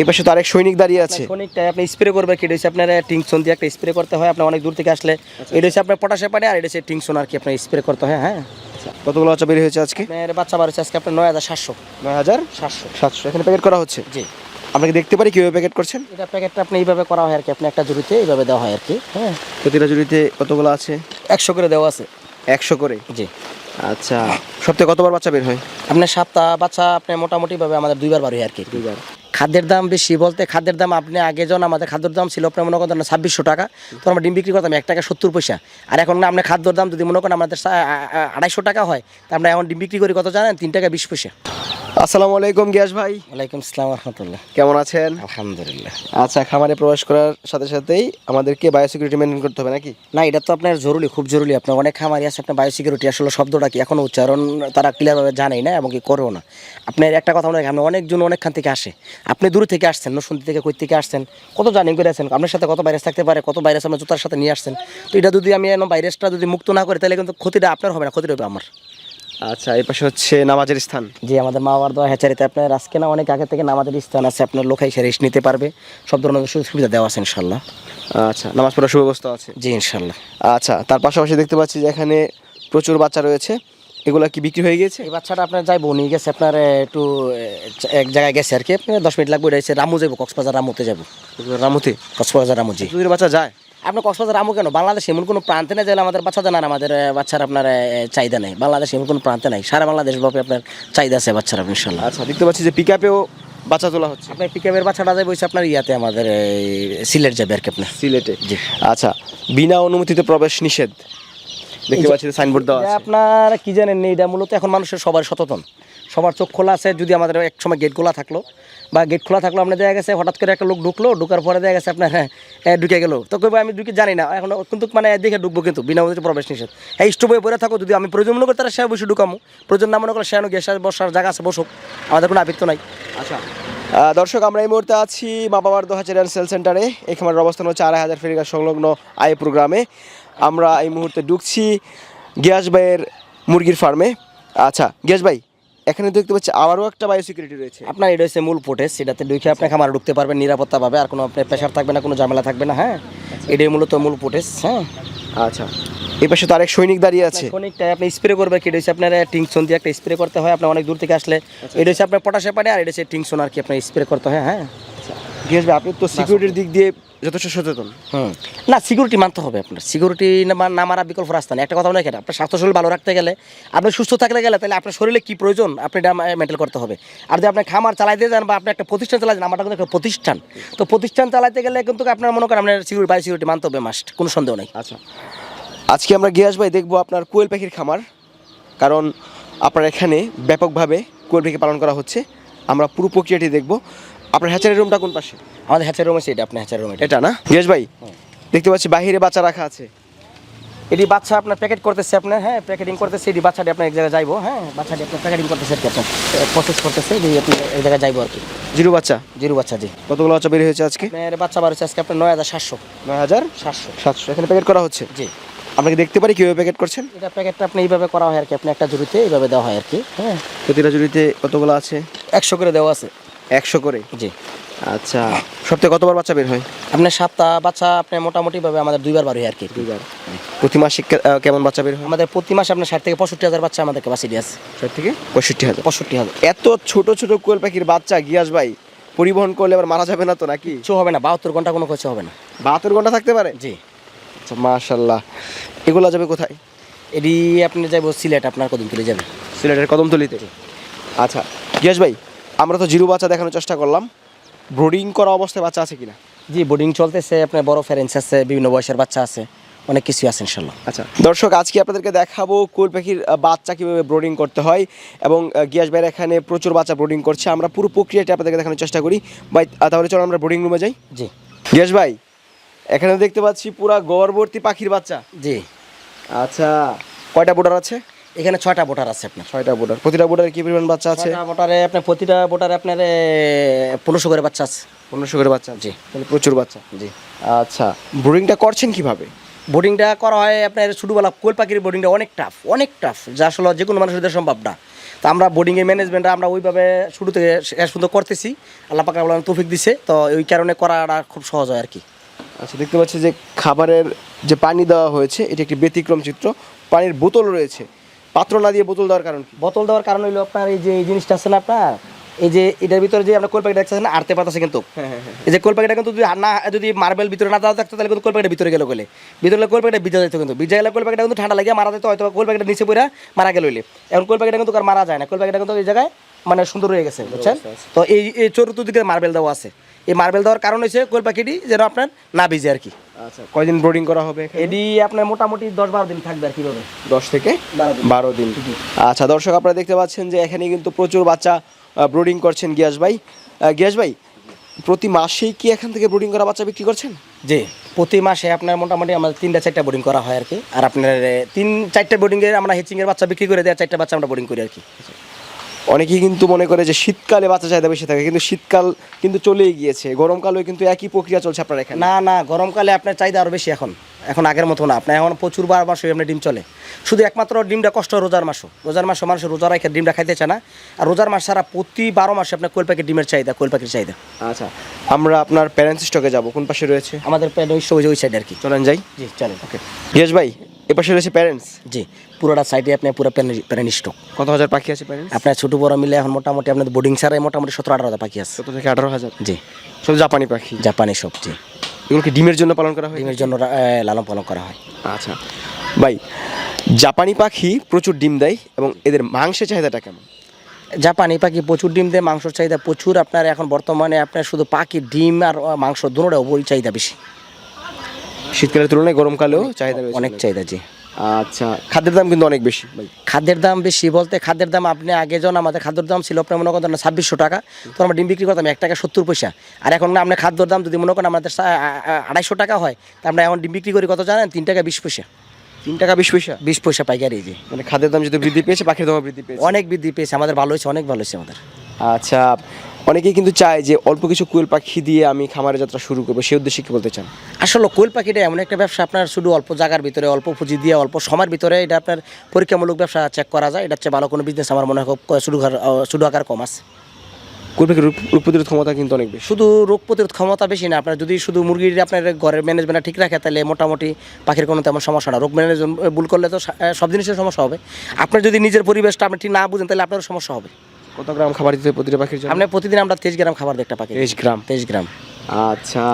এই পাশে তো আরেক সৈনিক দাঁড়িয়ে আছে। খনিকটা আপনি স্প্রে করবে কি? হচ্ছে আপনার টিংসন দিয়ে একটা স্প্রে করতে হয় আপনার অনেক দূর থেকে আসলে। এটা হচ্ছে আপনার পটাশে পানি আর এটা হচ্ছে টিংসন আর কি আপনার স্প্রে করতে হয় হ্যাঁ। কতগুলো বাচ্চা বের হয়েছে আজকে? বাচ্চা বার হচ্ছে আজকে আপনার নয় হাজার সাতশো। নয় হাজার সাতশো। সাতশো। এখানে প্যাকেট করা হচ্ছে? জি। আমরা কি দেখতে পারি কীভাবে প্যাকেট করছেন? এটা প্যাকেটটা আপনি এইভাবে করা হয় আর কি আপনি একটা জুড়িতে এইভাবে দেওয়া হয় আর কি হ্যাঁ। প্রতিটা জুড়িতে কতগুলো আছে? একশো করে দেওয়া আছে। একশো করে? জি। আচ্ছা সপ্তাহে কতবার বাচ্চা বের হয়? আপনার সাতটা বাচ্চা আপনি মোটামুটিভাবে আমাদের দুইবার বার হয় আর কি। দুইবার। খাদ্যের দাম বেশি বলতে খাদ্যের দাম আপনি আগে যখন আমাদের খাদ্যের দাম ছিল আপনার মনে করেন ছাব্বিশশো টাকা, তো আমরা ডিম বিক্রি করতাম এক টাকা সত্তর পয়সা। আর এখন না আপনার খাদ্যর দাম যদি মনে করেন আমাদের আড়াইশো টাকা হয়, তা আমরা এখন ডিম বিক্রি করি কত জানেন? তিন টাকা বিশ পয়সা। আসসালামু আলাইকুম গিয়াস ভাই। ওয়ালাইকুম আসসালাম রহমতুল্লাহ। কেমন আছেন? আলহামদুলিল্লাহ। আচ্ছা খামারে প্রবেশ করার সাথে সাথেই আমাদেরকে বায়োসিকিউরিটি মেনটেন করতে হবে নাকি? না এটা তো আপনার জরুরি খুব জরুরি। আপনার অনেক খামারি আছে আপনার বায়োসিকিউরিটি আসলে শব্দটা কি এখনও উচ্চারণ তারা ক্লিয়ারভাবে জানেই না এবং কি করেও না। আপনার একটা কথা মনে রাখেন আপনি অনেকজন অনেকখান থেকে আসে। আপনি দূর থেকে আসছেন নসুন্দি থেকে কই থেকে আসছেন কত জার্নি করে আছেন। আপনার সাথে কত ভাইরাস থাকতে পারে কত ভাইরাস আপনার জুতার সাথে নিয়ে আসছেন। তো এটা যদি আমি ভাইরাসটা যদি মুক্ত না করি তাহলে কিন্তু ক্ষতিটা আপনার হবে না ক্ষতিটা হবে আমার। আচ্ছা এই পাশে হচ্ছে নামাজের স্থান। জি আমাদের মা বাবার দোয়া হ্যাচারিতে আপনার আজকে না অনেক আগে থেকে নামাজের স্থান আছে আপনার লোকাই সে রেস্ট নিতে পারবে। সব ধরনের সুযোগ সুবিধা দেওয়া আছে ইনশাল্লাহ। আচ্ছা নামাজ পড়ার সুব্যবস্থা আছে? জি ইনশাল্লাহ। আচ্ছা তার পাশাপাশি দেখতে পাচ্ছি যে এখানে প্রচুর বাচ্চা রয়েছে। এগুলা কি বিক্রি হয়ে গিয়েছে? এই বাচ্চাটা আপনার যাইবো নিয়ে গেছে আপনার একটু এক জায়গায় গেছে আর কি। আপনার দশ মিনিট লাগবে এটা হচ্ছে রামু যাব কক্সবাজার রামুতে যাব রামুতে? কক্সবাজার রামু জি। বাচ্চা যায়? আপনার কক্সবাজার রামু কেন? বাংলাদেশ এমন কোনো প্রান্তে নেই যেন আমাদের বাচ্চা জানার আমাদের বাচ্চার আপনার চাহিদা নেই। বাংলাদেশ এমন কোনো প্রান্তে নাই। সারা বাংলাদেশ ব্যাপী আপনার চাহিদা আছে বাচ্চারা ইনশাল্লাহ। আচ্ছা দেখতে পাচ্ছি যে পিক আপেও বাচ্চা তোলা হচ্ছে। আপনার পিকআপের বাচ্চাটা যাবে হচ্ছে আপনার ইয়াতে আমাদের এই, সিলেট যাবে আর কি আপনার। সিলেটে। জি। আচ্ছা বিনা অনুমতিতে প্রবেশ নিষেধ। দেখতে পাচ্ছি সাইনবোর্ড দেওয়া আছে। আপনার কি জানেন এটা মূলত এখন মানুষের সবার সচেতন। সবার চোখ খোলা আছে যদি আমাদের এক সময় গেট খোলা থাকল বা গেট খোলা থাকল আপনার দেখা গেছে হঠাৎ করে একটা লোক ঢুকলো ঢুকার পরে দেখা গেছে আপনার হ্যাঁ হ্যাঁ, ঢুকে গেলো। তো কইবা আমি ঢুকে জানি না এখন কিন্তু মানে দেখে ঢুকবো কিন্তু বিনা অনুমতিতে প্রবেশ নিষেধ। হ্যাঁ স্টোভে পরে থাকো যদি আমি প্রয়োজন মনে করি তারা সে বসে ঢুকামো। প্রয়োজন না মনে করে সে গেছে বসার জায়গা আছে বসুক। আমাদের কোনো আবৃত্ত নাই। আচ্ছা। দর্শক আমরা এই মুহূর্তে আছি মা বাবার দোহাচারিয়ান সেল সেন্টারে। খামারের অবস্থান হচ্ছে আড়াই হাজার ফেরিকা সংলগ্ন আয় প্রোগ্রামে আমরা এই মুহূর্তে ঢুকছি গিয়াস ভাইয়ের মুরগির ফার্মে। আচ্ছা গিয়াস ভাই এখানে দেখতে পাচ্ছি আবারও একটা বায়ো সিকিউরিটি রয়েছে। আপনার এটা হচ্ছে মূল পোটেস সেটাতে ঢুকে আপনি খামার ঢুকতে পারবেন নিরাপত্তা পাবে আর কোনো আপনার প্রেশার থাকবে না কোনো ঝামেলা থাকবে না হ্যাঁ? এটাই মূলত মূল পোটেস হ্যাঁ? আচ্ছা এই পাশে তো আরেক সৈনিক দাঁড়িয়ে আছে। খনিকটা আপনি স্প্রে করবে কি? এটা হচ্ছে আপনার টিংসন দিয়ে একটা স্প্রে করতে হয় আপনার অনেক দূর থেকে আসলে এটা হচ্ছে আপনার পটাশে পানি আর এটা হচ্ছে টিংসন আর কি আপনার স্প্রে করতে হয় হ্যাঁ? গিয়াস ভাই আপনি তো সিকিউরিটির দিক দিয়ে যথেষ্ট সচেতন। হুম। না সিকিউরিটি মানতে হবে আপনার। সিকিউরিটি না মারা বিকল্প রাস্তা নেই। একটা কথা রাখেন আপনার স্বাস্থ্য শরীর ভালো রাখতে গেলে আপনি সুস্থ থাকলে গেলে তাহলে আপনার শরীরে কী প্রয়োজন আপনি এটা মেনটেন করতে হবে। আর যদি আপনি খামার চালাই দিয়ে যান বা আপনি একটা প্রতিষ্ঠান চালাই যান আমারটা কিন্তু একটা প্রতিষ্ঠান। তো প্রতিষ্ঠান চালাইতে গেলে কিন্তু আপনার মনে করেন আপনার সিকিউরিটি বাই সিকিউরিটি মানতে হবে মাস্ট কোনো সন্দেহ নেই। আচ্ছা। আজকে আমরা গিয়াস ভাই দেখব আপনার কোয়েল পাখির খামার। কারণ আপনার এখানে ব্যাপকভাবে কোয়েল পাখি পালন করা হচ্ছে। আমরা পুরো প্রক্রিয়াটি দেখব। আপনার হ্যাচারি রুমটা কোন পাশে? আমাদের হ্যাচার রুম আছে এটা আপনার হ্যাচার রুম এটা না? গিয়াস ভাই দেখতে পাচ্ছি বাহিরে বাচ্চা রাখা আছে। এটি বাচ্চা আপনার প্যাকেট করতেছে আপনার হ্যাঁ প্যাকেটিং করতেছে এটি বাচ্চাটি আপনার এক জায়গায় যাইবো হ্যাঁ বাচ্চাটি আপনার প্যাকেটিং করতেছে আর কি আপনার প্রসেস করতেছে যে আপনি এক জায়গায় যাইবো আর কি। জিরো বাচ্চা? জিরো বাচ্চা জি। কতগুলো বাচ্চা বের হয়েছে আজকে? বাচ্চা বার হচ্ছে আজকে আপনার নয় হাজার সাতশো। নয় হাজার সাতশো। সাতশো। এখানে প্যাকেট করা হচ্ছে? জি। আপনাকে দেখতে পারি কীভাবে প্যাকেট করছেন? এটা প্যাকেটটা আপনি এইভাবে করা হয় আর কি আপনি একটা জুড়িতে এইভাবে দেওয়া হয় আর কি হ্যাঁ। প্রতিটা জুড়িতে কতগুলো আছে? একশো করে দেওয়া আছে। একশো করে? জি। আচ্ছা সপ্তাহে কতবার বাচ্চা বের হয়? আপনার সাতটা বাচ্চা আপনি মোটামুটিভাবে আমাদের দুইবার বার হয় আর কি। দুইবার। প্রতি মাসে কেমন বাচ্চা বের হয়? আমাদের প্রতি মাসে আপনার ষাট থেকে পঁয়ষট্টি হাজার বাচ্চা আমাদের ক্যাপাসিটি আছে। ষাট থেকে পঁয়ষট্টি হাজার? পঁয়ষট্টি হাজার। এত ছোট ছোট কোয়েল পাখির বাচ্চা গিয়াস ভাই পরিবহন করলে আবার মারা যাবে না তো নাকি? কিছু হবে না বাহাত্তর ঘণ্টা কোনো কিছু হবে না। বাহাত্তর ঘণ্টা থাকতে পারে? জি। আচ্ছা মাশাল্লাহ এগুলো যাবে কোথায়? এটি আপনি যাইবো সিলেট আপনার কদিন তুলে যাবে। সিলেটের কদমতলিতে? আচ্ছা গিয়াস ভাই আমরা তো জিরো বাচ্চা দেখানোর চেষ্টা করলাম। ব্রোডিং করা অবস্থায় বাচ্চা আছে কিনা? জি বোর্ডিং চলতেছে আপনার বড় ফ্যারেন্স আছে বিভিন্ন বয়সের বাচ্চা আছে অনেক কিছু আছে ইনশাল্লাহ আচ্ছা দর্শক আজকে আপনাদেরকে দেখাবো কোয়েল পাখির বাচ্চা কীভাবে ব্রোডিং করতে হয় এবং গিয়াস ভাইয়ের এখানে প্রচুর বাচ্চা ব্রোডিং করছে। আমরা পুরো প্রক্রিয়াটা আপনাদেরকে দেখানোর চেষ্টা করি। ভাই আহ, তাহলে চলো আমরা ব্রোডিং রুমে যাই। জি। গিয়াস ভাই এখানে দেখতে পাচ্ছি পুরা গড়বর্তী পাখির বাচ্চা। জি। আচ্ছা কয়টা বোর্ডার আছে? এখানে ছয়টা বোটার আছে আপনার। ছয়টা বোর্ডার প্রতিটা বোর্ডারে কি পরিমাণ বাচ্চা আছে? বোটারে আপনার প্রতিটা বোটারে আপনার পনেরোশো করে বাচ্চা আছে। পনেরোশো করে বাচ্চা জি। তাহলে প্রচুর বাচ্চা। জি। আচ্ছা ব্রোডিংটা করছেন কীভাবে? বোর্ডিংটা করা হয় আপনার ছোটোবেলা কোয়েল পাখির বোর্ডিংটা অনেক টাফ অনেক টাফ যা আসলে যে কোনো মানুষের সম্ভব না। তো আমরা বোর্ডিংয়ে ম্যানেজমেন্টটা আমরা ওইভাবে শুরু থেকে শেষ পর্যন্ত করতেছি। আল্লাহ পাকা বলেন তৌফিক দিছে তো ওই কারণে করাটা খুব সহজ হয় আর কি আচ্ছা দেখতে পাচ্ছি যে খাবারের যে পানি দেওয়া হয়েছে এটি একটি ব্যতিক্রম চিত্র। পানির বোতল রয়েছে। পাত্র না দিয়ে বোতল দেওয়ার কারণ কি? বোতল দেওয়ার কারণ হইল আপনার এই যে এই জিনিসটা আছে না আপনার এই যে এটার ভিতরে যে আমরা কোল প্যাকেট দেখছেন আড়তে পাতাছে কিন্তু। এই যে কোল প্যাকেটটা কিন্তু যদি না যদি মার্বেল ভিতরে না দেওয়া থাকতো তাহলে কিন্তু কোল প্যাকেটের ভিতরে গেল গেলে ভিতরে কোল প্যাকেটে ভিজা যেত কিন্তু। ভিজা গেলে কোল প্যাকেটটা কিন্তু ঠান্ডা লাগে মারা যেত হয়তো কোল প্যাকেটের নিচে পড়ে মারা গেল হইলে এখন কোল প্যাকেটটা কিন্তু আর মারা যায় না। কোল প্যাকেটটা কিন্তু এই জায়গায় মানে সুন্দর হয়ে গেছে বুঝছেন? তো এই এই চতুর্দিকে মার্বেল দেওয়া আছে। এই মার্বেল দেওয়ার কারণ হচ্ছে কোল প্যাকেটই যেন আপনার না ভিজে আর কি। আচ্ছা। কয়দিন ব্রোডিং করা হবে? এটি আপনার মোটামুটি দশ বারো দিন থাকবে আর কীভাবে দশ থেকে বারো দিন। আচ্ছা দর্শক আপনারা দেখতে পাচ্ছেন যে এখানে কিন্তু প্রচুর বাচ্চা ব্রোডিং করছেন গিয়াস ভাই। গিয়াস ভাই প্রতি মাসেই কি এখান থেকে ব্রোডিং করা বাচ্চা বিক্রি করছেন? জি। প্রতি মাসে আপনার মোটামুটি আমাদের তিনটা চারটা বোর্ডিং করা হয় আর কি। আর আপনার তিন চারটা বোর্ডিংয়ে আমরা হেচিংয়ের বাচ্চা বিক্রি করে দেয় চারটা বাচ্চা আমরা বোর্ডিং করি আর কি। অনেকেই কিন্তু মনে করে যে শীতকালে বাচ্চা চাহিদা বেশি থাকে কিন্তু শীতকাল কিন্তু চলেই গিয়েছে। গরমকালেও কিন্তু একই প্রক্রিয়া চলছে আপনার এখানে? না না গরমকালে আপনার চাহিদা আরও বেশি এখন। এখন আগের মতো না। আপনার এখন প্রচুর বার মাসে আপনার ডিম চলে। শুধু একমাত্র ডিমটা কষ্ট রোজার মাসও। রোজার মাসে মানুষ রোজা রেখে ডিমটা খাইতে চায় না। আর রোজার মাস ছাড়া প্রতি বারো মাসে আপনার কোয়েল প্যাকেট ডিমের চাহিদা কোয়েল প্যাকেট চাহিদা। আচ্ছা আমরা আপনার প্যারেন্টস স্টকে যাব। কোন পাশে রয়েছে? আমাদের প্যারেন্টস ওই সাইড আর কি। চলেন যাই। জি চলেন। ওকে গিয়াস ভাই এ পাশে রয়েছে প্যারেন্টস জি পুরোটা সাইডে আপনার পুরো প্যান স্টক কত হাজার পাখি আছে প্যারেন্টস আপনার ছোটো বড় মিলে এখন মোটামুটি আপনাদের বোর্ডিং ছাড়াই মোটামুটি সতেরো আঠারো হাজার পাখি আছে। কত থেকে আঠারো হাজার? জি। সব জাপানি পাখি? জাপানি সব জি। এগুলোকে ডিমের জন্য পালন করা হয়? ডিমের জন্য লালন পালন করা হয়। আচ্ছা। ভাই জাপানি পাখি প্রচুর ডিম দেয় এবং এদের মাংসের চাহিদাটা কেমন? জাপানি পাখি প্রচুর ডিম দেয় মাংসর চাহিদা প্রচুর। আপনার এখন বর্তমানে আপনার শুধু পাখি ডিম আর মাংস দুটোটা চাহিদা বেশি। শীতকালের তুলনায় গরমকালেও চাহিদা রয়েছে অনেক চাহিদা জি। আচ্ছা খাদ্যের দাম কিন্তু অনেক বেশি। খাদ্যের দাম বেশি বলতে খাদ্যের দাম আপনি আগে যখন আমাদের খাদ্যের দাম ছিল আপনার মনে করেন ছাব্বিশশো টাকা তো আমরা ডিম বিক্রি করতাম এক টাকা সত্তর পয়সা। আর এখন না আপনার খাদ্যর দাম যদি মনে করেন আমাদের আড়াইশো টাকা হয় তা আমরা এখন ডিম বিক্রি করি কত জানেন? তিন টাকা বিশ পয়সা। তিন টাকা বিশ পয়সা? বিশ পয়সা পাইকারি জি। মানে খাদ্যের দাম যদি বৃদ্ধি পেয়েছে পাখির দাম বৃদ্ধি পেয়েছে? অনেক বৃদ্ধি পেয়েছে আমাদের ভালো হয়েছে অনেক ভালো হয়েছে আমাদের। আচ্ছা অনেকেই কিন্তু চায় যে অল্প কিছু কুয়েল পাখি দিয়ে আমি খামারের যাত্রা শুরু করব। সেই উদ্দেশ্যে কি বলতে চান? আসলে কোয়েল পাখিটা এমন একটা ব্যবসা আপনার শুধু অল্প জায়গার ভিতরে অল্প পুঁজি দিয়ে অল্প সময়ের ভিতরে এটা আপনার পরীক্ষামূলক ব্যবসা চেক করা যায়। এটা হচ্ছে ভালো কোনো বিজনেস আমার মনে হয় শুরু শুরু আকার কম আছে। কুয়েল পাখির রোগ প্রতিরোধ ক্ষমতা কিন্তু অনেক বেশি। শুধু রোগ প্রতিরোধ ক্ষমতা বেশি না আপনার যদি শুধু মুরগির আপনার ঘরের ম্যানেজমেন্ট ঠিক রাখে তাহলে মোটামুটি পাখির কোনো তেমন সমস্যা না। রোগ ম্যানেজমেন্ট ভুল করলে তো সব জিনিসের সমস্যা হবে। আপনার যদি নিজের পরিবেশটা আপনি ঠিক না বুঝেন তাহলে আপনার সমস্যা হবে। কত গ্রাম খাবার দিতে হয় প্রতিটা পাখির জন্য? আপনি প্রতিদিন আমরা তেইশ গ্রাম খাবার দিই একটা পাখি। তেইশ গ্রাম? তেইশ গ্রাম। আচ্ছা।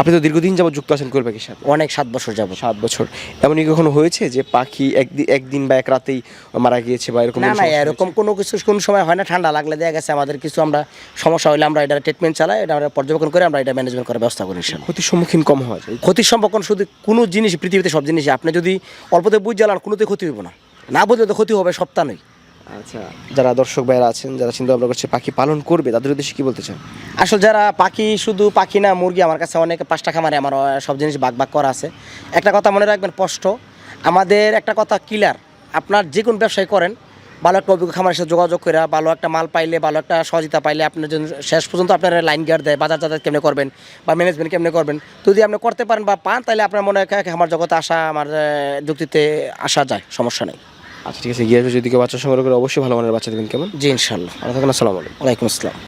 আপনি তো দীর্ঘদিন যাবত যুক্ত আছেন কোয়েল পাখির সাথে? অনেক সাত বছর যাব সাত বছর। এমনই কখনো হয়েছে যে পাখি একদিন একদিন বা এক রাতেই মারা গিয়েছে বা এরকম না না এরকম কোনো কিছু কোন সময় হয় না ঠান্ডা লাগলে দেখা গেছে আমাদের কিছু আমরা সমস্যা হলে আমরা এটা ট্রিটমেন্ট চালাই এটা আমরা পর্যবেক্ষণ করে আমরা এটা ম্যানেজমেন্ট করার ব্যবস্থা করি? ক্ষতির সম্মুখীন কম হয় ক্ষতির সম্পর্ক শুধু কোনো জিনিস পৃথিবীতে সব জিনিস আপনি যদি অল্পতে বুঝ জ্বালান কোনোতে ক্ষতি হইব না। না বুঝলে তো ক্ষতি হবে সপ্তাহ নয়। আচ্ছা। যারা দর্শক ভাইরা আছেন যারা চিন্তা ভাবনা করছে পাখি পালন করবে তাদের উদ্দেশ্যে কি বলতে চান? আসলে যারা পাখি শুধু পাখি না মুরগি আমার কাছে অনেক পাঁচটা খামারে আমার সব জিনিস বাগ বাগ করা আছে। একটা কথা মনে রাখবেন স্পষ্ট। আমাদের একটা কথা ক্লিয়ার আপনার যে কোনো ব্যবসায় করেন ভালো একটা অভিজ্ঞ খামারের সাথে যোগাযোগ করে ভালো একটা মাল পাইলে ভালো একটা সহযোগিতা পাইলে আপনার জন্য শেষ পর্যন্ত আপনার লাইন গার্ড দেয় বাজার যাতায়াত কেমনে করবেন বা ম্যানেজমেন্ট কেমনে করবেন। যদি আপনি করতে পারেন বা পান তাহলে আপনার মনে হয় আমার জগতে আসা আমার যুক্তিতে আসা যায় সমস্যা নেই। আচ্ছা ঠিক আছে গিয়ে যদি কেউ বাচ্চা সংগ্রহ করে অবশ্যই ভালো মানের বাচ্চা দেবেন। কেমন? জি ইনশাল্লাহ ভালো থাকেন আসসালামু আলাইকুম। আসসালাম।